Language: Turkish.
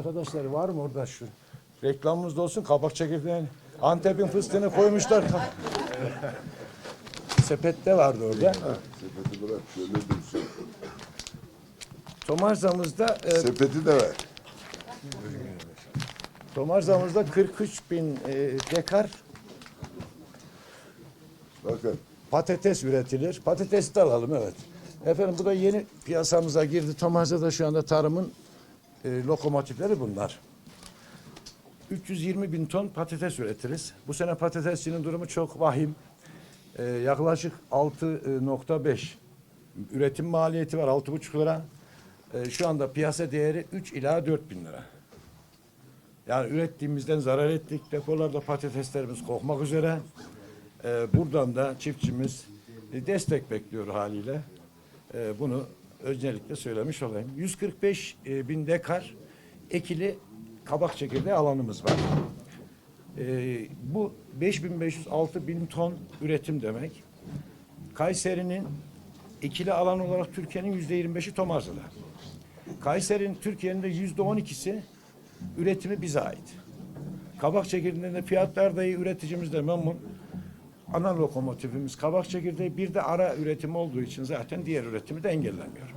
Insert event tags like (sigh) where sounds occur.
Arkadaşlar var mı orada şu? Reklamımız da olsun kabak çekirdeğini. Antep'in fıstığını koymuşlar. (laughs) Sepette vardı orada. Sepeti bırak şöyle dursun. Tomarzamızda e, Sepeti de ver. Tomarzamızda 43 bin e, dekar Bakın patates üretilir. Patates de alalım evet. Efendim bu da yeni piyasamıza girdi. Tomarza'da şu anda tarımın e, lokomotifleri bunlar. 320 bin ton patates üretiriz. Bu sene patatesçinin durumu çok vahim. E, yaklaşık 6.5 üretim maliyeti var 6.5 lira. E, şu anda piyasa değeri 3 ila 4 bin lira. Yani ürettiğimizden zarar ettik. Depolarda patateslerimiz kokmak üzere. Ee, buradan da çiftçimiz e, destek bekliyor haliyle. Ee, bunu özellikle söylemiş olayım. 145 e, bin dekar ekili kabak çekirdeği alanımız var. Ee, bu 5500-6000 bin ton üretim demek. Kayseri'nin ekili alan olarak Türkiye'nin yüzde 25'i Tomarzı'da. Kayseri'nin Türkiye'nin de yüzde 12'si üretimi bize ait. Kabak çekirdeğinde fiyatlar da iyi, üreticimiz de memnun. Ana lokomotifimiz kabak çekirdeği bir de ara üretim olduğu için zaten diğer üretimi de engellemiyor.